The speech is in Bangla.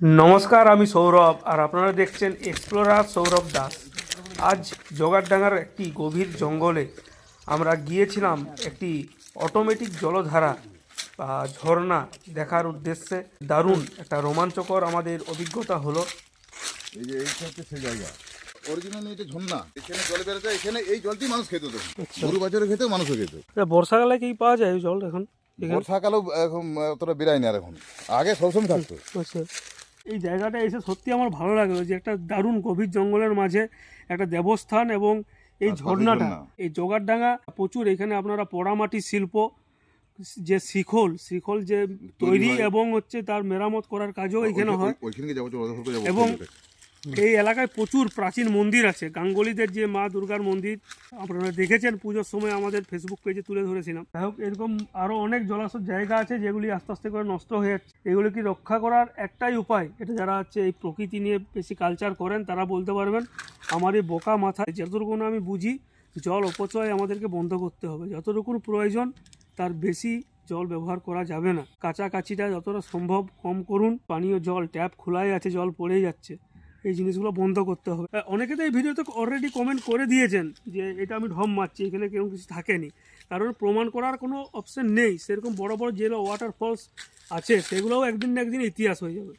নমস্কার আমি সৌরভ আর আপনারা দেখছেন এক্সপ্লোরার সৌরভ দাস। আজ জোগাড়ডাঙ্গার একটি গভীর জঙ্গলে আমরা গিয়েছিলাম একটি অটোমেটিক জলধারা বা ঝর্ণা দেখার উদ্দেশ্যে। দারুণ একটা রোমাঞ্চকর আমাদের অভিজ্ঞতা হলো। এই যে এইটা হচ্ছে সেই জায়গা। অরিজিনাল এটা ঝর্ণা এখানে জল বেরোতে এখানে এই জলটি মানুষ খেত তো গরু বাজারে খেতে মানুষও খেত বর্ষাকালে কি পাওয়া যায় জল এখন? বর্ষাকালেও এখন অতটা বেরায় না এখন। আগে সবসময় থাকতো। আচ্ছা। এই জায়গাটা এসে সত্যি আমার ভালো লাগল যে একটা দারুণ গভীর জঙ্গলের মাঝে একটা দেবস্থান এবং এই আর ঝর্ণাটা। এই জোগাড়ডাঙ্গা প্রচুর এখানে আপনারা পোড়ামাটি শিল্প যে শিখল শিখল যে তৈরি এবং হচ্ছে তার মেরামত করার কাজও এখানে হয়। এবং এই এলাকায় প্রচুর প্রাচীন মন্দির আছে। গাঙ্গুলিদের যে মা দুর্গার মন্দির, আপনারা দেখেছেন পুজোর সময় আমাদের ফেসবুক পেজে তুলে ধরেছিলাম। যাই হোক, এরকম আরও অনেক জলাশয় জায়গা আছে যেগুলি আস্তে আস্তে করে নষ্ট হয়ে যাচ্ছে। এগুলিকে রক্ষা করার একটাই উপায়, এটা যারা হচ্ছে এই প্রকৃতি নিয়ে বেশি কালচার করেন, তারা বলতে পারবেন, আমার এই বোকা মাথায় যতটুকু আমি বুঝি, জল অপচয় আমাদেরকে বন্ধ করতে হবে। যতটুকু প্রয়োজন, তার বেশি জল ব্যবহার করা যাবে না। কাছাকাছিটা যতটা সম্ভব কম করুন। পানীয় জল, ট্যাপ খোলাই আছে, জল পড়েই যাচ্ছে। এই জিনিসগুলো বন্ধ করতে হবে। অনেকে তো এই ভিডিওতে অলরেডি কমেন্ট করে দিয়েছেন যে এটা আমি ঢম মারছি, এখানে কেউ কিছু থাকেনি। কারণ প্রমাণ করার কোনো অপশান নেই। সেরকম বড় বড় যে ওয়াটারফলস আছে, সেগুলোও একদিন না একদিন ইতিহাস হয়ে যাবে।